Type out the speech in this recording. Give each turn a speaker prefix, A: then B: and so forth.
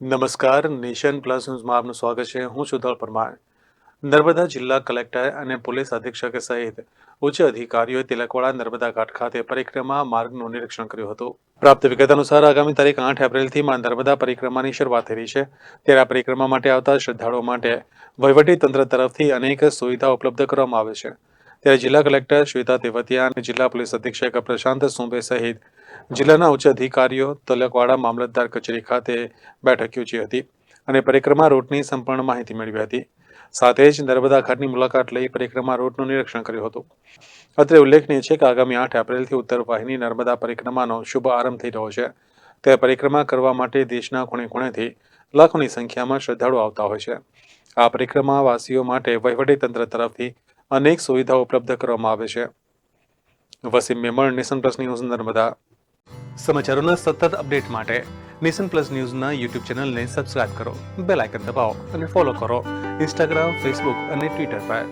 A: નમસ્કાર, nation plus ન્યૂઝમાં આપનું સ્વાગત છે. હું સુધલ પરમાર. નર્મદા જિલ્લા કલેક્ટર અને પોલીસ અધિક્ષક સહિત ઉચ્ચ અધિકારીઓએ તિલકવાડા નર્મદા ઘાટ ખાતે પરિક્રમા માર્ગનું નિરીક્ષણ કર્યું હતું. પ્રાપ્ત વિગત અનુસાર આગામી તારીખ આઠ એપ્રિલથી માં નર્મદા પરિક્રમાની શરૂઆત થઈ છે. ત્યારે આ પરિક્રમા માટે આવતા શ્રદ્ધાળુઓ માટે વહીવટી તંત્ર તરફથી અનેક સુવિધા ઉપલબ્ધ કરવામાં આવે છે. ત્યારે જિલ્લા કલેક્ટર શ્વેતા તેવતિયા અને જિલ્લા પોલીસ અધિક્ષક પ્રશાંત સુંબે સહિત જિલ્લાના ઉચ્ચ અધિકારીઓ તલકવાડા મામલતદાર કચેરી ખાતે બેઠક યોજી હતી અને પરિક્રમા રૂટની સંપૂર્ણ માહિતી મેળવી હતી. સાથે જ નર્મદા ઘાટની મુલાકાત લઈ પરિક્રમા રૂટનું નિરીક્ષણ કર્યું હતું. અત્રે ઉલ્લેખનીય છે કે આગામી આઠ એપ્રિલથી ઉત્તર વાહિની નર્મદા પરિક્રમાનો શુભ આરંભ થઈ રહ્યો છે. તે પરિક્રમા કરવા માટે દેશના ખૂણે ખૂણેથી લાખોની સંખ્યામાં શ્રદ્ધાળુ આવતા હોય છે. આ પરિક્રમાવાસીઓ માટે વહીવટી તંત્ર તરફથી અનેક સુવિધાઓ ઉપલબ્ધ કરવામાં આવે છે. Wasim Memon, nation plus news, Narmada. સમાચારોના સતત અપડેટ માટે નેશન પ્લસ ન્યૂઝના યુટ્યુબ ચેનલને સબસ્ક્રાઇબ કરો, બેલ આઇકન દબાવો અને ફોલો કરો. ઇન્સ્ટાગ્રામ, ફેસબુક અને ટ્વિટર પર.